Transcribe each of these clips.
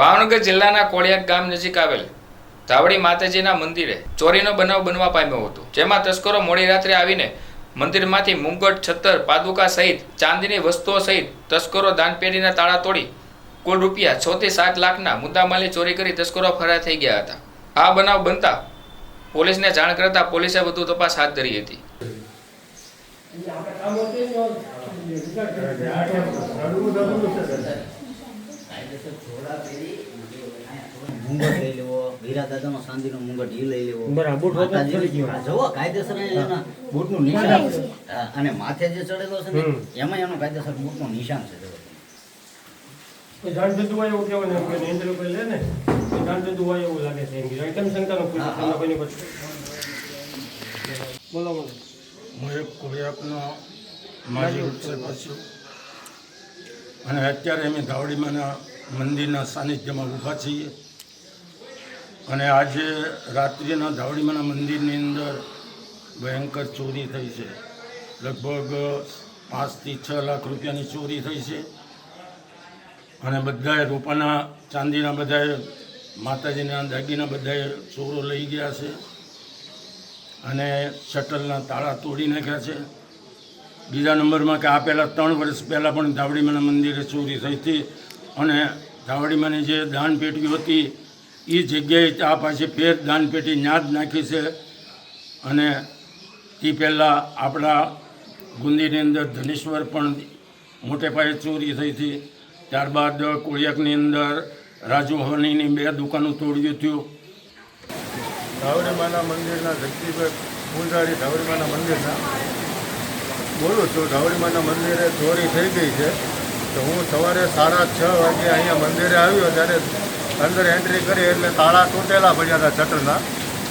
ભાવનગર જિલ્લાના કોળિયાક ગામ નજીક આવેલ ધાવડી માતાજીના મંદિરે ચોરીનો બનાવ બનવા પામ્યો હતો, જેમાં તસ્કરો મોડી રાત્રે આવીને મંદિરમાંથી મુંગટ, છત્તર, પાદુકા સહિત ચાંદીની વસ્તુઓ સહિત તસ્કરો દાનપેટીના તાળા તોડી કુલ રૂપિયા છોથી સાત લાખના મુદ્દામાલી ચોરી કરી તસ્કરો ફરાર થઈ ગયા હતા. આ બનાવ બનતા પોલીસને જાણ કરતા પોલીસે વધુ તપાસ હાથ ધરી હતી. મુંગટ લઈ લેવો વીરા દાદાનો ચાંદીનો મુંગટ ઈ લઈ લેવો. બરાબર, બૂટ વગર માતાજી- ચડી ગયો. હા, જુઓ કાયદેસર એના બૂટનું નિશાન અને માથે જે ચડેલો છે ને એમાં એનું કાયદેસર બૂટનું નિશાન છે જુઓ. એ હોય એવું કહેવાય ને કે કોઈ લે ને એ જાણજંતુ હોય એવું લાગે છે એમ. શંકાનો કોઈ હા, હા. બોલો બોલો. હું એક કોળિયાકનો માજી ઉત્સવ છું અને અત્યારે અમે ધાવડીમાં મંદિરના સાનિધ્યમાં ઊભા છીએ. અને આજે રાત્રિના ધાવડીમાના મંદિરની અંદર ભયંકર ચોરી થઈ છે. લગભગ પાંચથી છ લાખ રૂપિયાની ચોરી થઈ છે. અને બધાએ રૂપાના ચાંદીના બધાએ, માતાજીના દાગીના બધાએ ચોરો લઈ ગયા છે. અને શટલના તાળા તોડી નાખ્યા છે. બીજા નંબરમાં કે આ પહેલાં ત્રણ વર્ષ પહેલાં પણ ધાવડીમાના મંદિરે ચોરી થઈ હતી. અને ધાવડીમાની જે દાનપેટીઓ હતી એ જગ્યાએ આ પાછી ફેર દાનપેટી ન્યા જ નાખી છે અને એ પહેલાં આપણા ગુંદીની અંદર ધનેશ્વર પણ મોટે પાયે ચોરી થઈ હતી. ત્યારબાદ કોળિયાકની અંદર રાજુ હવનીની બે દુકાનો તોડ્યું થયું. ધાવડીમાના મંદિરના શક્તિભાઈ ફૂલરાડી ધાવડીમાના મંદિરના. બોલું છું ધાવડીમાના મંદિરે ચોરી થઈ ગઈ છે. તો હું સવારે સાડા છ વાગે અહીંયા મંદિરે આવ્યો ત્યારે અંદર એન્ટ્રી કરી એટલે તાળા તૂટેલા પડ્યા હતા શટરના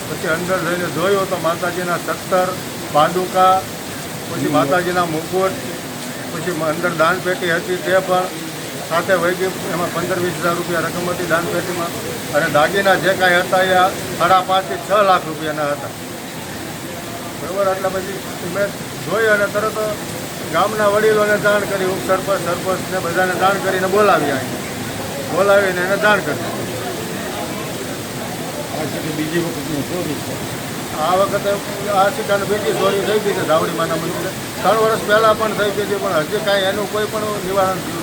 પછી અંદર જઈને જોયું તો માતાજીના સત્તર પાંડુકા પછી માતાજીના મુકુટ, પછી અંદર દાનપેટી હતી તે પણ. સાથે વહી એમાં પંદર વીસ હજાર રૂપિયા રકમ હતી દાનપેટીમાં. અને દાગીના જે કાંઈ હતા એ સાડા પાંચથી છ લાખ રૂપિયાના હતા. બરાબર, એટલે પછી મેં જોઈ અને તરત ગામના વડીલોને જાણ કરી, ઉપસરપંચ, સરપંચને બધાને જાણ કરીને બોલાવ્યા અહીંયા બોલાવીને એને જાણ કરી. બીજી વખતની ચોરી છે આ વખતે આ સિક્કાની બેટી ચોરી થઈ ગઈ છે ધાવડીમાના મંદિરે. ત્રણ વર્ષ પહેલાં પણ થઈ ગઈ છે, પણ હજી કાંઈ એનું કોઈ પણ નિવારણ થયું